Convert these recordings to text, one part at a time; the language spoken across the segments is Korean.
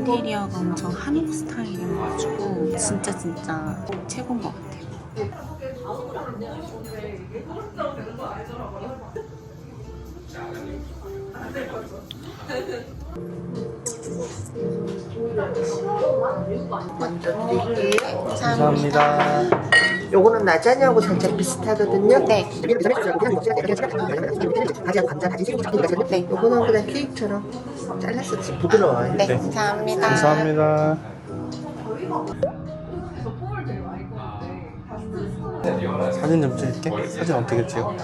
인테리어가 엄청 한국 스타일이어가지고 진짜 진짜 최고인 것 같아요. 먼저 드릴게요. 감사합니다. 요거는 라자냐하고 살짝 비슷하거든요. 네. 감자 네. 요거는 그냥 케이크처럼 잘랐어 부드러워요. 네, 네. 감사합니다. 감사합니다. 사진 좀 찍을게. 사진 어떻게 찍어?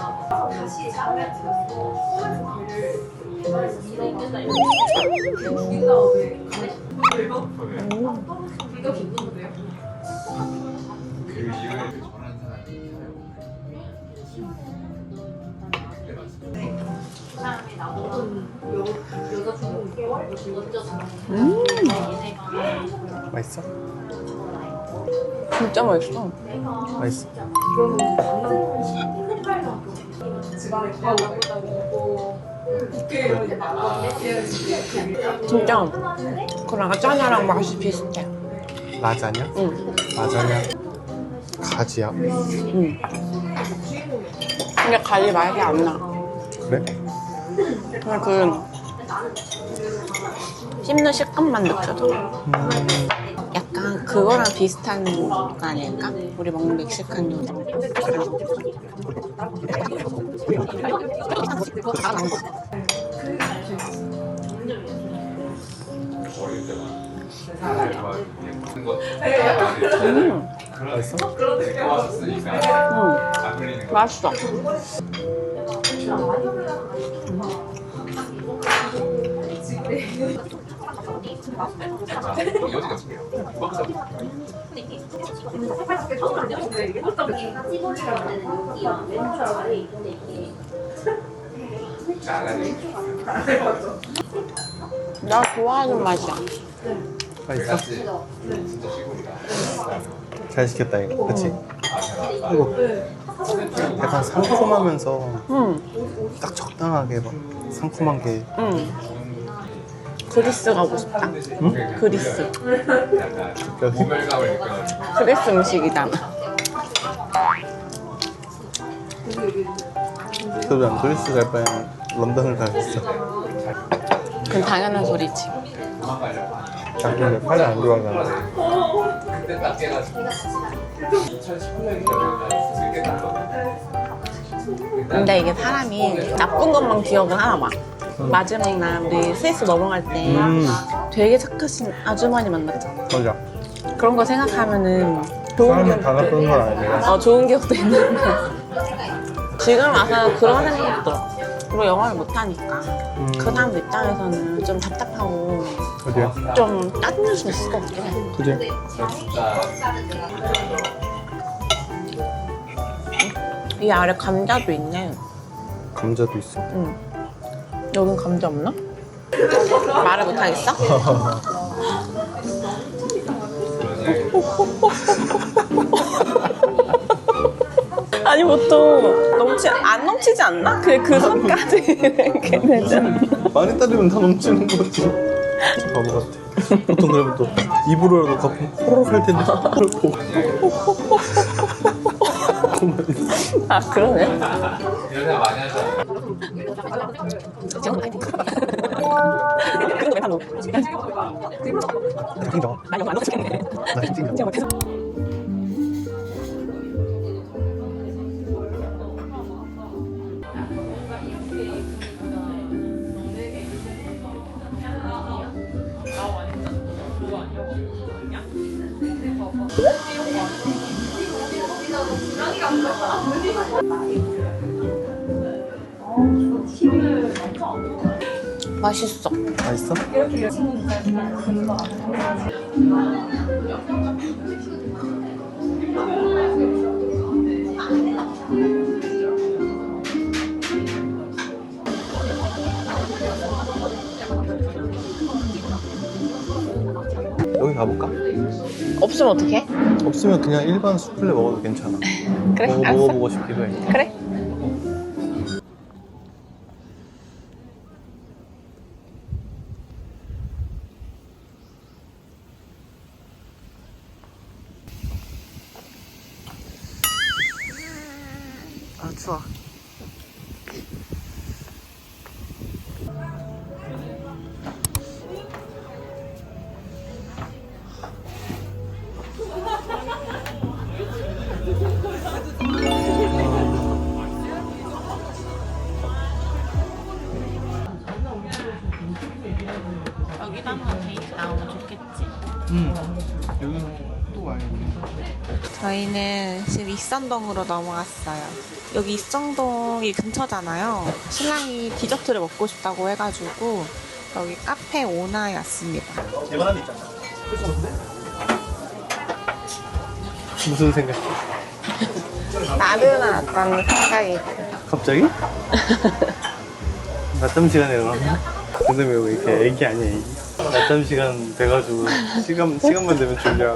맛있어? 진짜 맛있어. 맛있어. 진짜 그랑 짜냐랑 맛이 비슷해. 라자냐? 응. 라자냐? 가지야? 응. 근데 갈리 맛이 안 나. 그래? 그 씹는 식감만 느껴져. 음, 약간 그거랑 비슷한 거 아닐까? 우리 먹는 멕시칸 요리. 음, 맛있어? 음, 맛있어. 나 좋아하는 맛이야. 맛있어? 잘 시켰다 이거. 그치? 그리고 약간 상큼하면서 응, 딱 적당하게 막 상큼한 게 응. 그리스 가고 싶다. 응? 그리스. 그리스 음식이잖아. 안 그리스 갈 바에는 런던을 가겠어. 그건 당연한 소리지. 자기는 팔이 안 돌아가. 근데 이게 사람이 나쁜 것만 기억은 하나 봐. 마지막 날 우리 스위스 넘어갈 때 음, 되게 착하신 아주머니 만났잖아. 맞아. 그런 거 생각하면은 좋은 사람은 기억, 다 나쁜 건 아니야. 어, 좋은 기억도 있는데 지금 와서 그런 생각 들어. 우리 영어를 못하니까 음, 그 사람들 입장에서는 좀 답답하고 어디야? 좀 짜증날 수 있을 것 같긴 해. 그지? 이 아래 감자도 있네. 감자도 있어. 응. 여긴 감자 없나? 말을 못하겠어? 아니 보통 넘치 안 넘치지 않나? 그그 선까지 이렇게 되잖아. 많이 따르면 다 넘치는 거지. 바보 같아. 보통 그러면 또 입으로라도 갖고 호로록 할 텐데 보고 그만 있어. 아 그러네. 그런 거왜 사노? 띵정. 나 영어 안 넘치겠네. 나 띵정. 진짜 못해서. 맛있어. 맛있어? 여기 가볼까? 없으면 어떡해? 없으면 그냥 일반 수플레 먹어도 괜찮아. 그래, 먹어, 알았어. 먹어보고 싶기도 해. 그래. 추워. 여기다 한번 데이트 나오면 좋겠지. 응. 여기는 또 와야겠네. 저희는 지금 익선동으로 넘어갔어요. 여기 익선동이 근처잖아요. 신랑이 디저트를 먹고 싶다고 해가지고 여기 카페 오나에 왔습니다. 대만한 데 있잖아. 무슨 생각? 나른하다는 생각이 갑자기? 낮잠 시간에 일어났나? 근데 왜 이렇게 애기 아니야 애기? 낮잠 시간 돼가지고 시간, 시간만 되면 졸려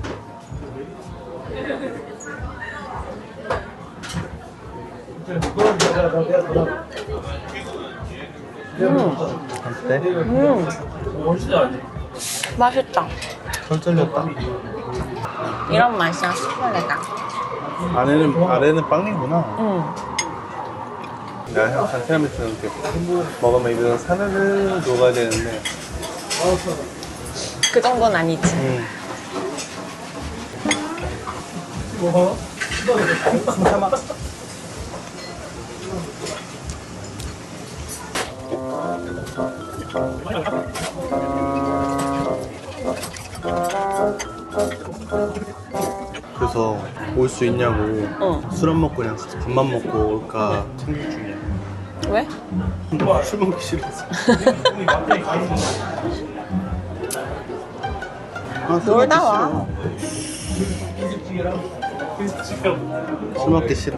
어때? 음, 맛있다. 털 잘렸다 이런 맛이야 수플레가. 안에는, 아래는 빵이구나 음. 내가 항상 티라미수는 이렇게 먹으면 입에서 사르르 녹아야 되는데 그 정도는 아니지. 음. 그래서 올 수 있냐고 응. 술안 먹고 그냥 밥만 먹고 올까 생각 중이야 왜? 술 먹기 싫어서 아, 술 놀다 먹기 와. 싫어. 술 먹기 싫어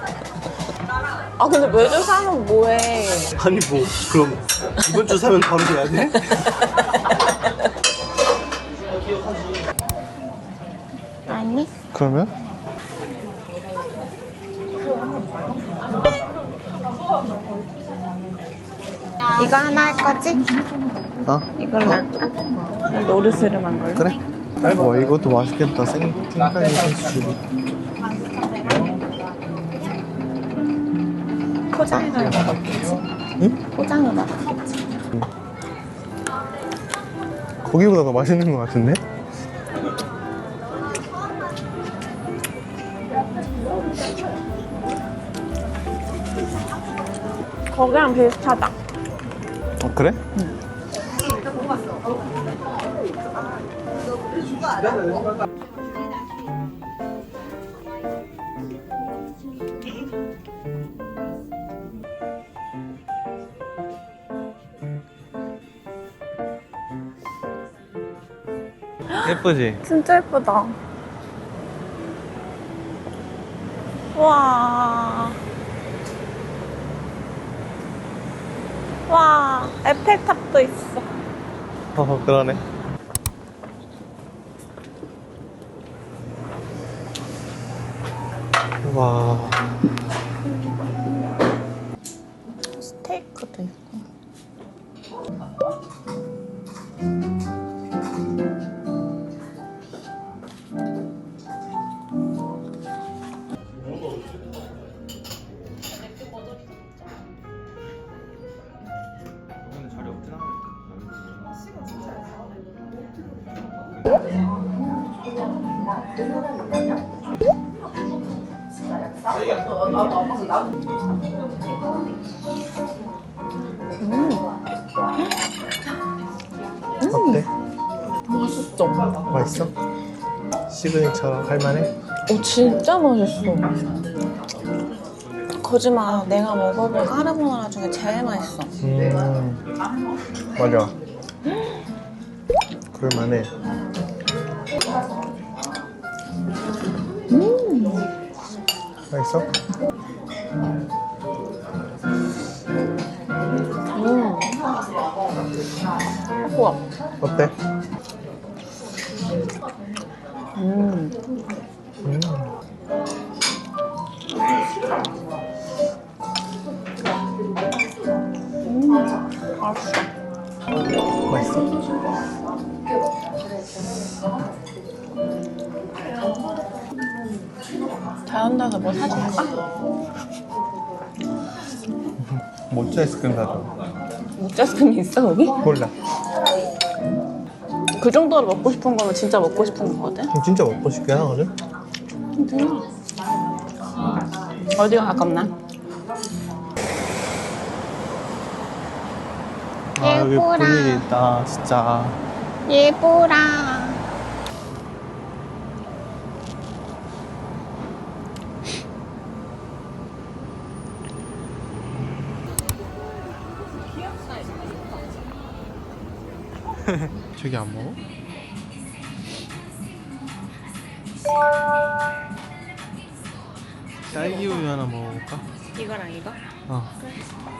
아 근데 매주 사면 뭐해? 아니 뭐 그럼 이번 주 사면 바로 돼야 돼? 아니? 그러면? 이거 하나 할 거지? 어? 이걸로 할까? 노르스름 한 걸로? 그래 와 이것도 맛있겠다 생, 생까지 소 포장을 먹었겠지? 응? 포장을 먹었겠지? 거기보다 더 맛있는 것 같은데? 거기랑 비슷하다. 어 그래? 예쁘지? 진짜 예쁘다. 와. 와, 에펠탑도 있어. 어 그러네 와 스테이크도 있고. 음. 어때? 맛있어. 맛있어? 시그니처 할만해? 오 진짜 맛있어. 거짓말. 내가 먹어본 카르보나라 중에 제일 맛있어. 음, 맞아. 그럴만해. 맛있어? 음. 우와. 어때? 음. 음. 맛있어. 맛있어? 자연다서 뭐 사줄까? 모짜 아이스크림 사줘 모짜스크림 있어 거기? 몰라 그 정도로 먹고 싶은 거면 진짜 먹고 싶은 거거든? 진짜 먹고 싶긴 하거든? 근데 어디가 가깝나? 아 여기 분위기 있다 진짜 예쁘라. 저기 안 먹어? 딸기 우유 하나 먹어볼까? 이거랑 이거? 어 금방